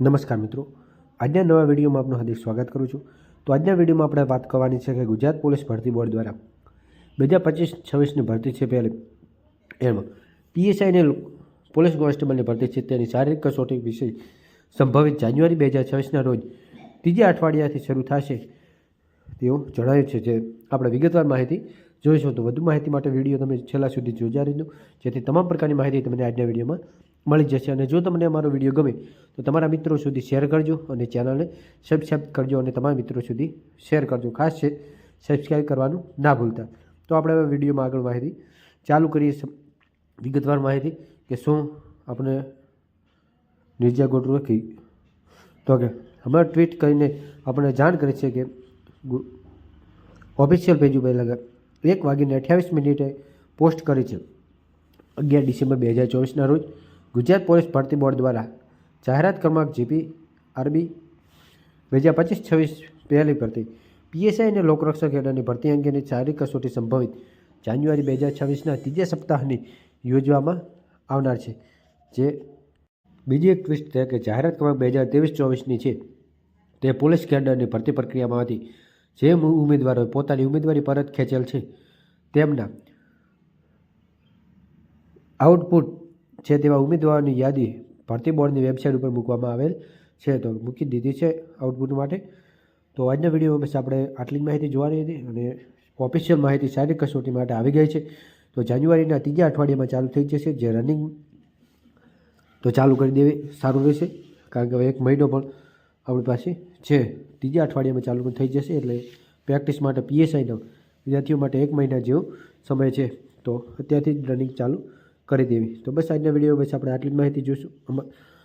નમસ્કાર મિત્રો. આજના નવા વિડીયોમાં આપનું હાર્દિક સ્વાગત કરું છું. તો આજના વિડીયોમાં આપણે વાત કરવાની છે કે ગુજરાત પોલીસ ભરતી બોર્ડ દ્વારા બે હજાર પચીસ છવ્વીસની ભરતી છે પહેલી એમાં. પીએસઆઈને પોલીસ કોન્સ્ટેબલની ભરતી છે તેની શારીરિક કસોટી વિશે સંભવિત જાન્યુઆરી બે હજાર છવ્વીસના રોજ ત્રીજા અઠવાડિયાથી શરૂ થશે તેવું જણાવ્યું છે જે આપણે વિગતવાર માહિતી જોઈશું તો વધુ માહિતી માટે વીડિયો તમે છેલ્લા સુધી જોજા રહેજો જેથી તમામ પ્રકારની માહિતી તમને આજના વિડીયોમાં મળી જશે. અને જો તમને અમારો વીડિયો ગમે, તો તમારા મિત્રો સુધી શેર કરજો અને ચેનલને સબસ્ક્રાઈબ કરજો અને તમારા મિત્રો સુધી શેર કરજો. ખાસ છે સબસ્ક્રાઈબ કરવાનું ના ભૂલતા. તો આપણે વિડીયોમાં આગળ માહિતી ચાલુ કરીએ વિગતવાર માહિતી કે શું આપણે નિર્જા ગોઠવું રાખી તો કે હમણાં ટ્વીટ કરીને આપણે જાણ કરી છે કે ઓફિશિયલ પેજ ઉપર લગા એક વાગીને અઠ્યાવીસ મિનિટે પોસ્ટ કરી છે. અગિયાર ડિસેમ્બર બે હજાર ચોવીસના રોજ ગુજરાત પોલીસ ભરતી બોર્ડ દ્વારા જાહેરાત ક્રમાંક જીપી, આરબી બે હજાર પચીસ, છવ્વીસ, પહેલી ભરતી, પીએસઆઈ અને લોકરક્ષક હેઠળની ભરતી અંગેની શારીરિક કસોટી સંભવિત જાન્યુઆરી બે હજાર છવ્વીસના ત્રીજા સપ્તાહની યોજવામાં આવનાર છે. જે બીજી એક ટ્વિસ્ટ છે કે જાહેરાત ક્રમાંક બે હજાર ત્રેવીસ ચોવીસની છે તે પોલીસ કેડરની ભરતી પ્રક્રિયામાં હતી જે ઉમેદવારોએ પોતાની ઉમેદવારી પરત ખેંચેલ છે, તેમના આઉટપુટ છે તેવા ઉમેદવારોની યાદી ભરતી બોર્ડની વેબસાઇટ ઉપર મૂકવામાં આવેલ છે. તો મૂકી દીધી છે આઉટપુટ માટે. તો આજના વિડીયોમાં બસ આપણે આટલી માહિતી જોવાની હતી અને ઓફિશિયલ માહિતી શારીરિક કસોટી માટે આવી ગઈ છે. તો જાન્યુઆરીના ત્રીજા અઠવાડિયામાં ચાલુ થઈ જશે જે રનિંગ તો ચાલુ કરી દેવી સારું રહેશે, કારણ કે હવે એક મહિનો પણ આપણી પાસે છે ત્રીજા અઠવાડિયામાં ચાલુ પણ થઈ જશે એટલે પ્રેક્ટિસ માટે પીએસઆઈનો વિદ્યાર્થીઓ માટે એક મહિના જેવો સમય છે. તો અત્યારથી જ રનિંગ ચાલુ કરી દેવી. તો બસ આજના વીડિયો બસ આપણે આટલી માહિતી જોઈશું.